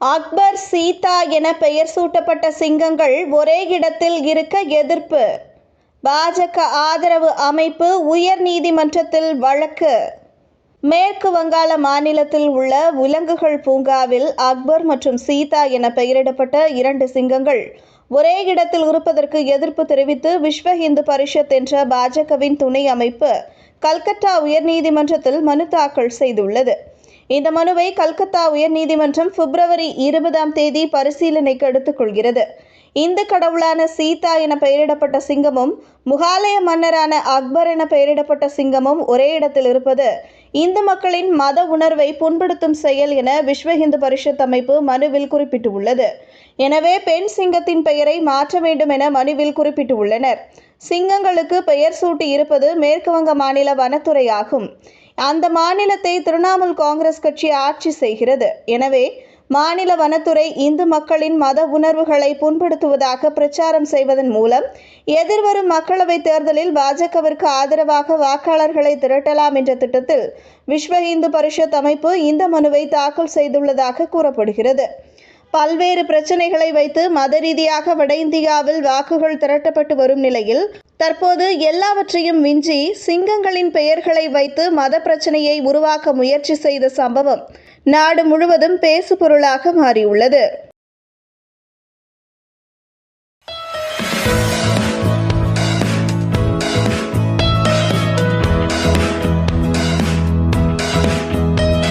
அக்பர் சீதா என பெயர் சூட்டப்பட்ட சிங்கங்கள் ஒரே இடத்தில் இருக்க எதிர்ப்பு. பாஜக ஆதரவு அமைப்பு உயர் நீதிமன்றத்தில் வழக்கு. மேற்கு வங்காள மாநிலத்தில் உள்ள விலங்குகள் பூங்காவில் அக்பர் மற்றும் சீதா என பெயரிடப்பட்ட இரண்டு சிங்கங்கள் ஒரே இடத்தில் இருப்பதற்கு எதிர்ப்பு தெரிவித்து விஸ்வ இந்து பரிஷத் என்ற பாஜகவின் துணை அமைப்பு கல்கத்தா உயர்நீதிமன்றத்தில் மனு தாக்கல் செய்துள்ளது. இந்த மனுவை கல்கத்தா உயர்நீதிமன்றம் பிப்ரவரி இருபதாம் தேதி பரிசீலனைக்கு எடுத்துக்கொள்கிறது. இந்து கடவுளான சீதா என பெயரிடப்பட்ட சிங்கமும் முகாலய மன்னரான அக்பர் என பெயரிடப்பட்ட சிங்கமும் ஒரே இடத்தில் இருப்பது இந்து மக்களின் மத உணர்வை புண்படுத்தும் செயல் என விஸ்வ இந்து பரிஷத் அமைப்பு மனுவில் குறிப்பிட்டுள்ளது. எனவே பெண் சிங்கத்தின் பெயரை மாற்ற வேண்டும் என மனுவில் குறிப்பிட்டுள்ளனர். சிங்கங்களுக்கு பெயர் சூட்டி இருப்பது மேற்குவங்க மாநில வனத்துறை ஆகும் அந்த மாநிலத்தை திரிணாமுல் காங்கிரஸ் கட்சி ஆட்சி செய்கிறது. எனவே மாநில வனத்துறை இந்து மக்களின் மத உணர்வுகளை புண்படுத்துவதாக பிரச்சாரம் செய்வதன் மூலம் எதிர்வரும் மக்களவைத் தேர்தலில் பாஜகவிற்கு ஆதரவாக வாக்காளர்களை திரட்டலாம் என்ற திட்டத்தில் விஸ்வ இந்து பரிஷத் அமைப்பு இந்த மனுவை தாக்கல் செய்துள்ளதாக கூறப்படுகிறது. பல்வேறு பிரச்சனைகளை வைத்து மத ரீதியாக வட இந்தியாவில் வாக்குகள் திரட்டப்பட்டு வரும் நிலையில் தற்போது எல்லாவற்றையும் மிஞ்சி சிங்கங்களின் பெயர்களை வைத்து மத பிரச்சனையை உருவாக்க முயற்சி செய்த சம்பவம் நாடு முழுவதும் பேசுபொருளாக மாறியுள்ளது.